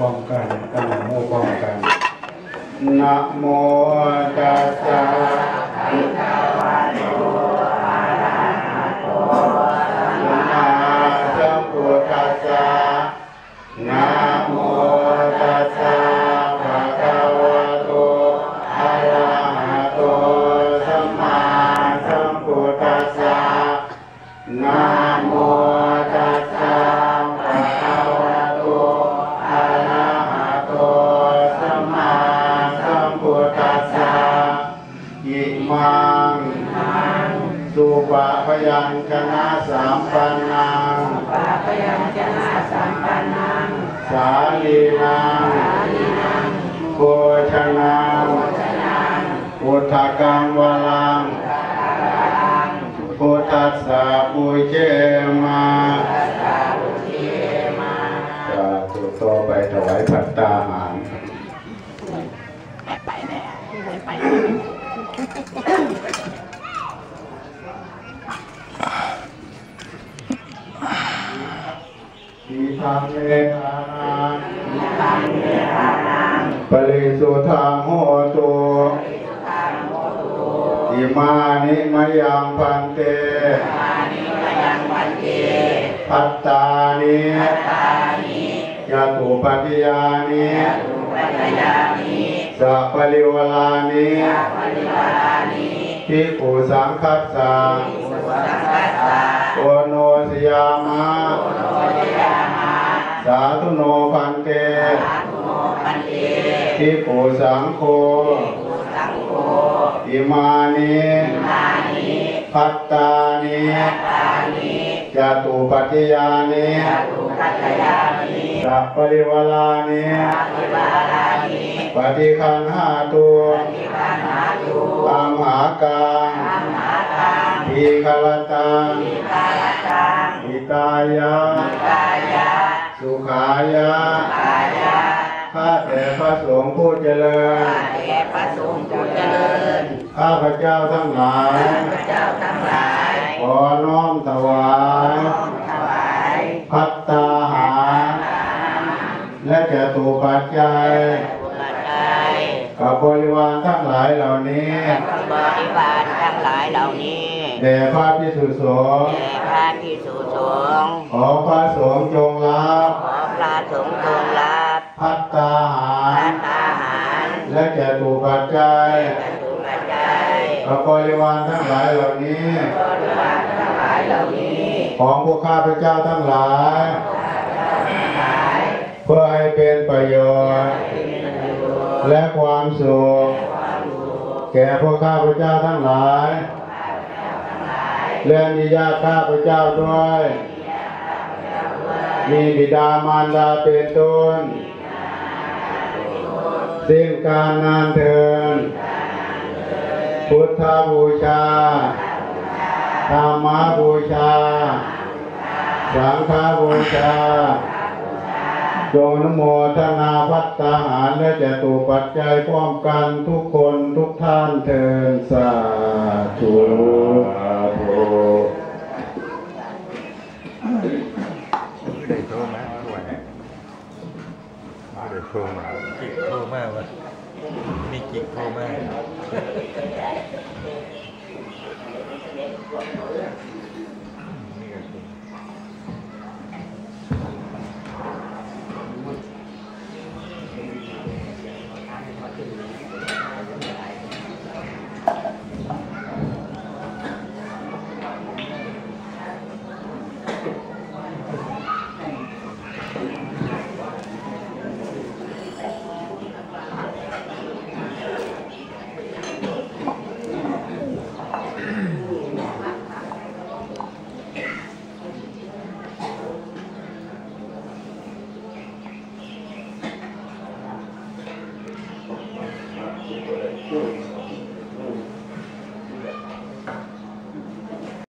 ร้อมกันตั้งโมพร้อมกันนะโมตัสสะภะคะวะโตอะระหะโตสัมมาสัมพุทธัสสะนะโมตัสสะภะคะวะโตอะระหะโตสัมมาสัมพุทธัสสะนะโม ปะพยัญชนะสามปันนังปาพยัญชนะสัมปันนังสาลีนังโภชนังอุทธกังวลังพุทธัสสะปุเจมาสาธุต่อไปถวายผัตตาหาร ทีทางเมธานังปริสุทธังโหตุอิมานิมะยังพันเต พัตตานิยาตุปฏิยานิสัพปริวลานิทิปุสังคัสสะโอโนสยามะสาธุโนพันเตทิปุสังโฆอิมานิพัตตานิจาตุปฏิยานิสัพปริวลานิปฏิคันหาตุตามหากังทีคลตังอิตายะ สุขายะข้าแต่พระสงฆ์ผู้เจริญแด่พระสงฆ์ผู้เจริญ ข้าพระเจ้าทั้งหลายพระเจ้าทั้งหลาย ขอน้อมถวายถวายพัตตาหาร และจตุปัจจัยบุญใจ กับบริวารทั้งหลายเหล่านี้บริวารทั้งหลายเหล่านี้แด่พระพิสุสงฆ์แด่พระพิสุสงฆ์ขอพระสงฆ์จงรับขอพระสงฆ์ทรงรับพัตตาหาพระรทหารและจตุปัจจัยจตุปัจจัยกับบริวารทั้งหลายเหล่านี้บริวารทั้งหลายเหล่านี้ ของพวกข้าพเจ้าทั้งหลาย เพื่อให้เป็นประโยชน์ และความสุขแก่พวกข้าพเจ้าทั้งหลาย และมีญาติข้าพเจ้าด้วย มีบิดามารดาเป็นต้นสิ้นการนานเทินพุทธบูชาธรรมบูชา สังฆบูชา จงนโมทนาพัตตาหารและจตุปัจจัยพร้อมกันทุกคนทุกท่านเทินสาธุสาธุได้โทรมาด้วยไม่ได้โทรมาจิกโทรมาวะมีจิกโทรมา